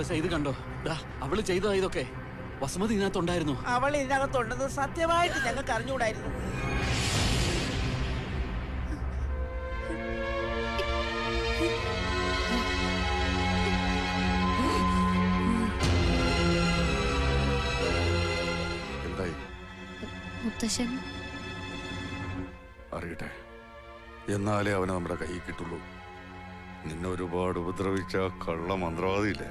മുത്തശ്ശ ഇത് കണ്ടോ? ദാ അവൾ ചെയ്തതാ ഇതൊക്കെ. വസുമതി ഇതിനകത്തുണ്ടായിരുന്നു. അവൾ ഇതിനകത്തുണ്ടെന്ന് സത്യമായിട്ട് ഞങ്ങൾക്ക് അറിഞ്ഞുകൂടായിരുന്നു. എന്തായി? മുത്തശ്ശൻ. അറിയട്ടെ. എന്നാലേ അവനെ നമ്മുടെ കയ്യിൽ കിട്ടുള്ളൂ. നിന്നെ ഒരുപാട് ഉപദ്രവിച്ച കള്ള മന്ത്രവാദിയില്ലേ?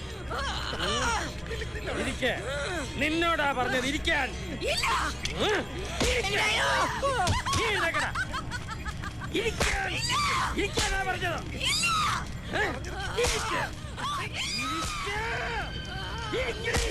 ഇരിക്കെ. നിന്നോടാ പറഞ്ഞത് ഇരിക്കാൻ. ഇരിക്കാനാ പറഞ്ഞത്. ഏ? ഇരിക്ക. ഇരിക്ക.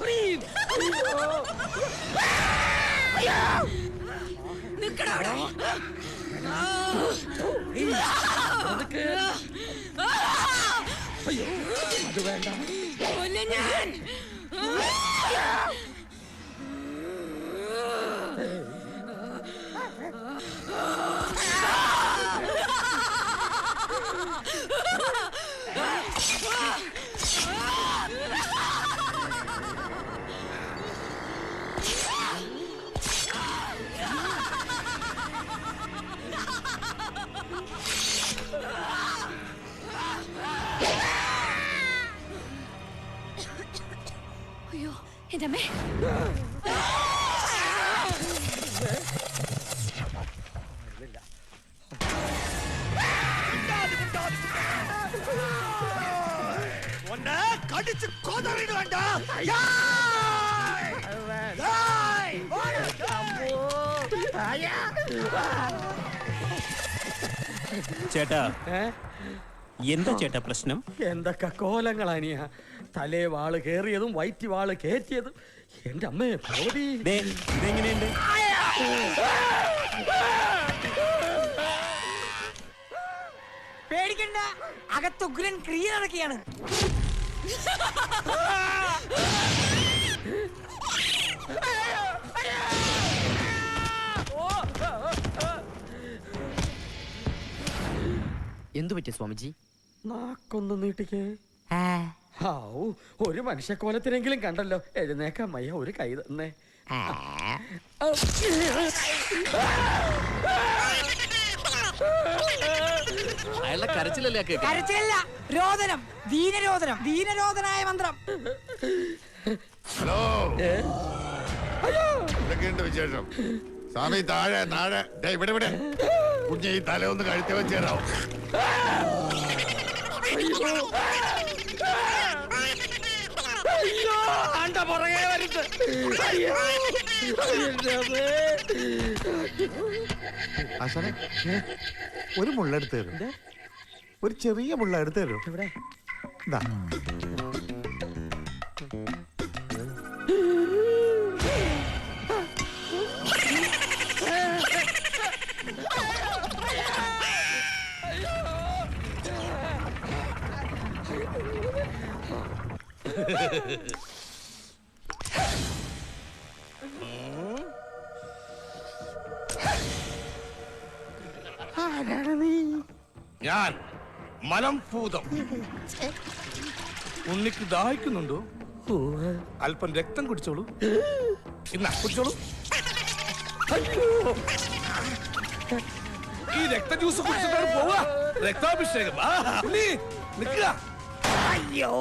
Reed! നിക്കടാ അയ്യോ അത് വേണ്ട കൊല്ല ഞാൻ Oh! കൊതറിട് വേണ്ട ചേട്ടാ. എന്താ ചേട്ടാ പ്രശ്നം? എന്തൊക്കെ കോലങ്ങളാനിയ തലേ വാൾ കേറിയതും വയറ്റി വാൾ കേറ്റിയതും. എന്റെ അമ്മേ ഭഗവതി ദേ, ഇതെങ്ങനെയുണ്ട് പേടിക്കണ്ട. അകത്ത് ഉഗ്രൻ ക്രിയ നടക്കുകയാണ് എന്തു പറ്റി സ്വാമിജി? നാക്കൊന്ന് നീട്ടിക്കേ. ഹാവൂ ഒരു മനുഷ്യക്കോലത്തിനെങ്കിലും കണ്ടല്ലോ. എഴുന്നേക്കാൻ മയ്യ ഒരു കൈ തന്നെ. അയാളുടെ കരച്ചിലല്ലേ കേൾക്കാം കരച്ചിലല്ല രോദനം. ദീനരോദനം. ദീനരോധനായ മന്ത്രം. ഹലോ. എന്തൊക്കെയുണ്ട് വിശേഷം? സ്വാമി താഴെ താഴെ ദേ ഇവിടെ ഇവിടെ. കുഞ്ഞ് ഈ തല ഒന്ന് കഴുത്തി വെച്ചേരാവോ എന്റെ പുറകെ വരുന്നത്. ഒരു മുള്ള എടുത്തു തരും ഒരു ചെറിയ മുള്ള എടുത്തു തരും ഇവിടെ ഞാൻ മലം ഭൂതം. ഉണ്ണിക്ക് ദാഹിക്കുന്നുണ്ടോ? അല്പം രക്തം കുടിച്ചോളൂ. ഇന്നാ കുടിച്ചോളൂ. ഈ രക്ത ജ്യൂസ് കുടിച്ചിട്ടാണ് പോവാ രക്താഭിഷേകം. ഉണ്ണി നിക്കുക അയ്യോ.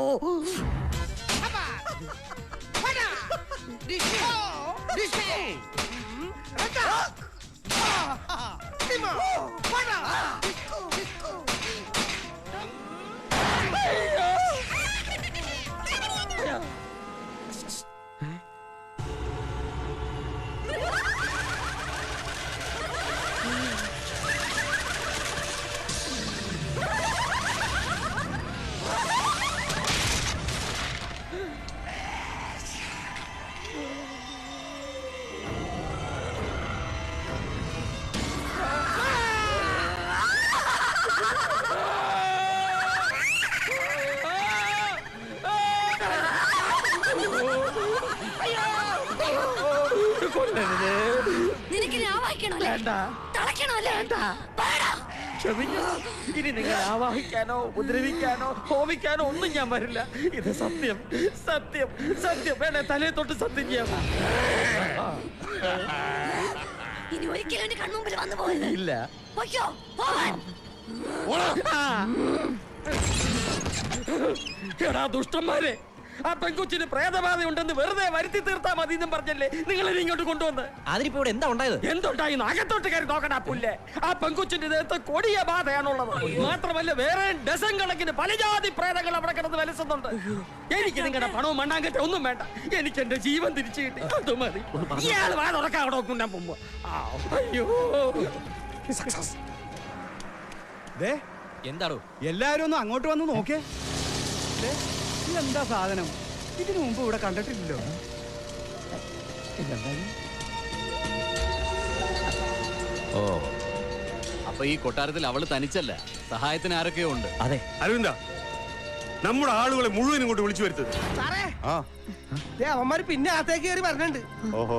Hey, uh... നിനക്ക് ഞാൻ വായിക്കണല്ലേ വേണ്ട. ക്ഷമിക്കണം. ഇനി നിങ്ങൾ ആവാഹിക്കാനോ ഉപദ്രവിക്കാനോ ഹോമിക്കാനോ ഒന്നും ഞാൻ വരില്ല. ഇത് സത്യം. സത്യം. സത്യം. വേണേ തലേ തൊട്ട് സത്യം ചെയ്യാം. ഇനി ഒരിക്കലും എന്റെ കൺമുമ്പിൽ വന്നു പോയത് ഇല്ല. പൊയ്ക്കോ. പോവാൻ. എടാ ദുഷ്ടന്മാരെ. ആ പെൺകുച്ചിന് പ്രേതബാധ ഉണ്ടെന്ന് വെറുതെ വരുത്തി തീർത്താ മതി എന്നും പറഞ്ഞല്ലേ നിങ്ങൾ ഇനി ഇങ്ങോട്ട് കൊണ്ടുവന്ന്? അതിനിപ്പോ ഇവിടെ എന്താ ഉണ്ടായത്? എന്തുണ്ടായി അകത്തോട്ട് കയറി നോക്കണ പുല്ലേ. ആ പെൺകുച്ചിന്റെ ദേഹത്ത് കൊടിയ ബാധയാണുള്ളത്. മാത്രമല്ല വേറെ ഡസൻ കണക്കിന് പലജാതി പ്രേതങ്ങൾ അവിടെ കിടന്ന് വലസുന്നുണ്ട്. എനിക്ക് നിങ്ങളുടെ പണവും മണ്ണാങ്കറ്റ ഒന്നും വേണ്ട. എനിക്ക് എന്റെ ജീവൻ തിരിച്ചു കിട്ടി. അത് മതി. ഇയാൾ വാ തുറക്കാൻ അവിടെ നോക്കുന്ന മുമ്പ് സക്സസ് അയ്യോ എന്താടോ? എല്ലാരും ഒന്ന് അങ്ങോട്ട് വന്ന് നോക്കേ ദേ, ഇതെന്താ സാധനം? ഇതിനു മുമ്പ് ഇവിടെ കണ്ടിട്ടില്ലല്ലോ. ഓ അപ്പൊ ഈ കൊട്ടാരത്തിൽ അവൾ തനിച്ചല്ല. സഹായത്തിന് ആരൊക്കെയോ ഉണ്ട്. അതെ. അരവിന്ദ നമ്മുടെ ആളുകളെ മുഴുവൻ ഇങ്ങോട്ട് വിളിച്ചു വരുത്തത് ആ. അവന്മാര് പിന്നെ അകത്തേക്ക് കയറി പറഞ്ഞിട്ടുണ്ട് ഓഹോ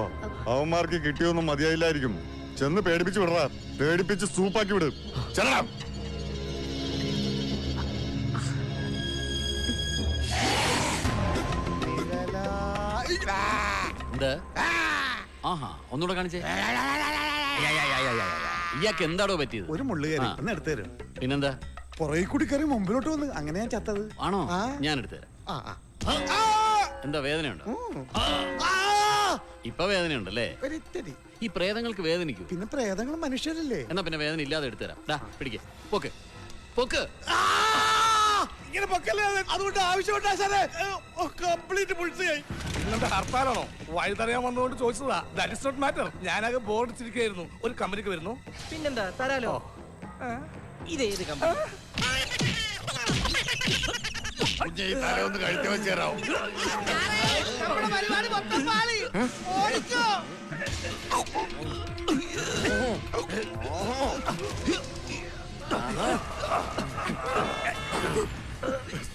അവന്മാർക്ക് കിട്ടിയൊന്നും മതിയായില്ലായിരിക്കും. ചെന്ന് പേടിപ്പിച്ച് വിടറാ. പേടിപ്പിച്ച് സൂപ്പാക്കി വിടും. ചെല്ലണം എന്ത്? ആഹാ ഒന്നുകൂടെ കാണിച്ചേ. ഇയാൾക്ക് എന്താടോ പറ്റിയത്? ഒരു മുള്ളു കയറി ആ. എടുത്തു തരും. പിന്നെന്താ? പുറകെ കൂടി കയറി മുമ്പിലോട്ട് വന്ന് അങ്ങനെ ഞാൻ ചത്തത്. ആണോ? ഞാൻ എടുത്തുതരാം ആ ആ. എന്താ വേദനയുണ്ടോ? ഇപ്പൊ വേദനയുണ്ടല്ലേ? ഈ പ്രേതങ്ങൾക്ക് വേദനിക്കൂ? പിന്നെ പ്രേതങ്ങൾ മനുഷ്യരല്ലേ? എന്നാ പിന്നെ വേദന ഇല്ലാതെ എടുത്തുതരാം പിടിക്കേ. പോക്ക്. പോക്ക്. പൊക്ക് ഇങ്ങനെ പൊക്കല്ലേ അത്? അതുകൊണ്ട് ആവശ്യമുണ്ടാ സാറേ കംപ്ലീറ്റ് പുളിച്ചായി നിങ്ങളുടെ ഹർത്താലാണോ? വഴിതറിയാൻ വന്നതുകൊണ്ട് ചോദിച്ചതാ. ദാറ്റ് ഇസ് നോട്ട് മാറ്റർ ഞാനാകെ ബോർഡ് ചിരിക്കായിരുന്നു ഒരു കമ്പനിക്ക് വരുന്നു. പിന്നെന്താ? തരാലോ? ഇതേത് കമ്പനി ഒന്ന് കഴുത്തി വെച്ചേരാവും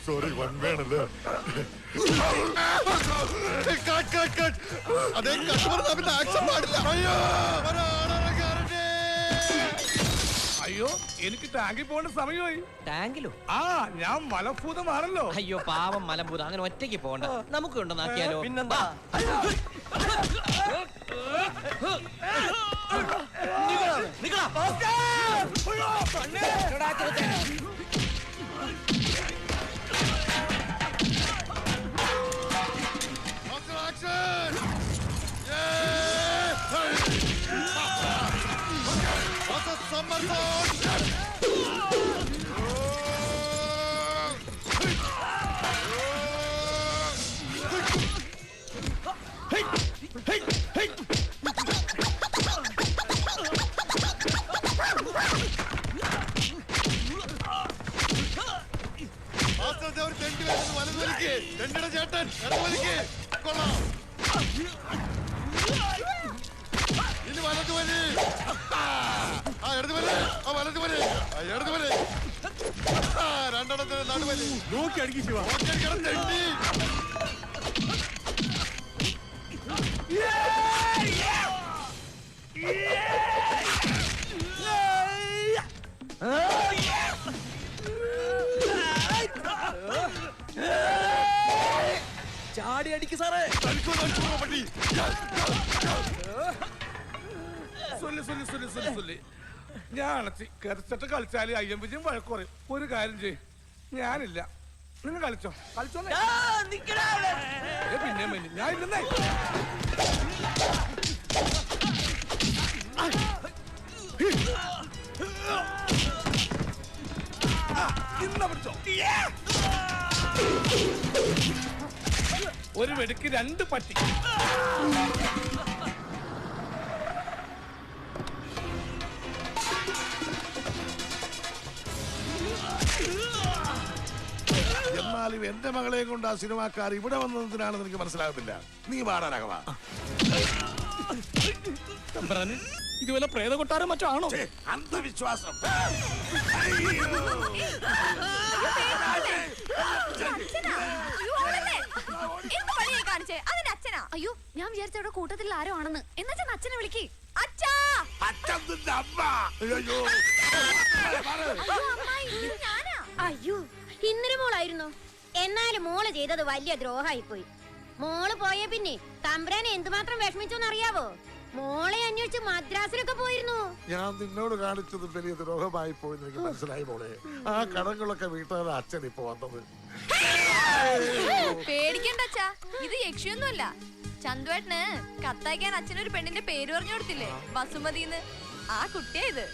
സോറി വൺ വേണല്ലോ. കട്ട് കട്ട് കട്ട് അതേ കസ്റ്റമർ തമ്മിൽ ആക്ഷൻ പാടില്ല. അയ്യോ. അയ്യോ എനിക്ക് ടാങ്കിൽ പോകേണ്ട സമയമായി. ടാങ്കിലോ ആ ഞാൻ മലഭൂതമാണല്ലോ. അയ്യോ പാവം മലഭൂതം. അങ്ങനെ ഒറ്റയ്ക്ക് പോകണ്ട. നമുക്ക് ഉണ്ടെന്നാക്കിയാലോ പിന്നെന്താ? After വലിക്ക് തെണ്ടിയുടെ ചേട്ടൻ ഇടത് ഒറ്റയടിക്ക് ശിവ. ചാടി അടിക്ക് സാറേ. சொல்லு சொல்லு சொல்லு சொல்லு சொல்லு ഞാൻ അടച്ച് കരച്ചിട്ട് കളിച്ചാൽ അയ്യം വിജയം വഴക്കുറയും ഒരു കാര്യം ചെയ്യും. ഞാനില്ല. നിങ്ങൾ കളിച്ചോ? കളിച്ചോ പിന്നെ ഞാൻ ഇല്ലെന്നേ ഒരു വെടുക്ക് രണ്ട് പട്ടി. എന്നാലും എന്റെ മകളെ കൊണ്ട് ആ സിനിമാക്കാർ ഇവിടെ വന്നതിനാണെന്ന് എനിക്ക് മനസ്സിലാകുന്നില്ല നീ വാടാ രാഘവ. ഇത് വല്ല പ്രേത കൊട്ടാരം മറ്റോ ആണോ? ഛേ, അന്ധവിശ്വാസം. അച്ഛനാ? അയ്യോ, ഞാൻ വിചാരിച്ച അവിടെ കൂട്ടത്തിൽ ആരോ ആണെന്ന് എന്നുവെച്ചാ അച്ഛനെ വിളിക്ക് അച്ഛാ അച്ഛൻ നിന്റെ അമ്മ അയ്യോ അയ്യോ അമ്മായി ഇത് ഞാനാ? അയ്യോ ഇന്നലെ മോളായിരുന്നു? എന്നാലും മോൾ ചെയ്തത് വലിയ ദ്രോഹമായി പോയി മോൾ പോയ പിന്നെ തമ്പ്രാനെ എന്തുമാത്രം വിഷമിച്ചോന്ന് അറിയാവോ മോളെ അന്വേഷിച്ച് മദ്രാസിലൊക്കെ പോയിരുന്നു. ഞാൻ നിന്നോട് കാണിച്ചത് വലിയ ദ്രോഹമായി പോയി എനിക്ക് മനസ്സിലായി മോളെ. ആ കടങ്ങളൊക്കെ വീട്ടുകാരെ അച്ഛൻ ഇപ്പൊ വന്നത്. പേടിക്കണ്ട അച്ഛാ ഇത് യക്ഷിയൊന്നുമല്ല. ചന്തുവേട്ടന് കത്തയക്കാൻ അച്ഛനൊരു പെണ്ണിന്റെ പേര് പറഞ്ഞു കൊടുത്തില്ലേ? വസുമതിന്ന്. ആ കുട്ടിയാ ഇത്.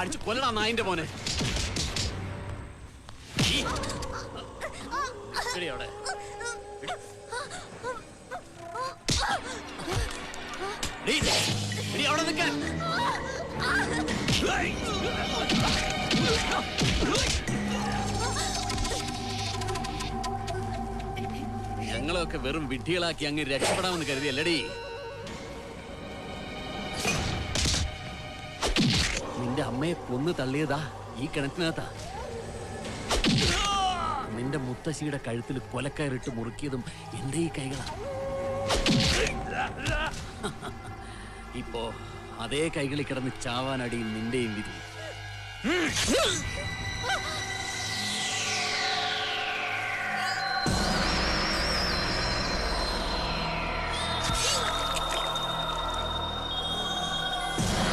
അടിച്ചു കൊല്ലടാ നായിന്റെ മോനെ. അവിടെ. അവിടെ വെറും വിഡ്ഢികളാക്കി അങ്ങ് രക്ഷപ്പെടാമെന്ന് കരുതിയല്ലടി. നിന്റെ അമ്മയെ കൊന്നു തള്ളിയതാ ഈ കിണറ്റിനകത്താ. നിന്റെ മുത്തശ്ശിയുടെ കഴുത്തിൽ കൊലക്കയറിട്ട് മുറുക്കിയതും എന്റെ ഈ കൈകളാ. ഇപ്പോ അതേ കൈകളിൽ കിടന്ന് ചാവാനടി നിന്റെയും വിധി. you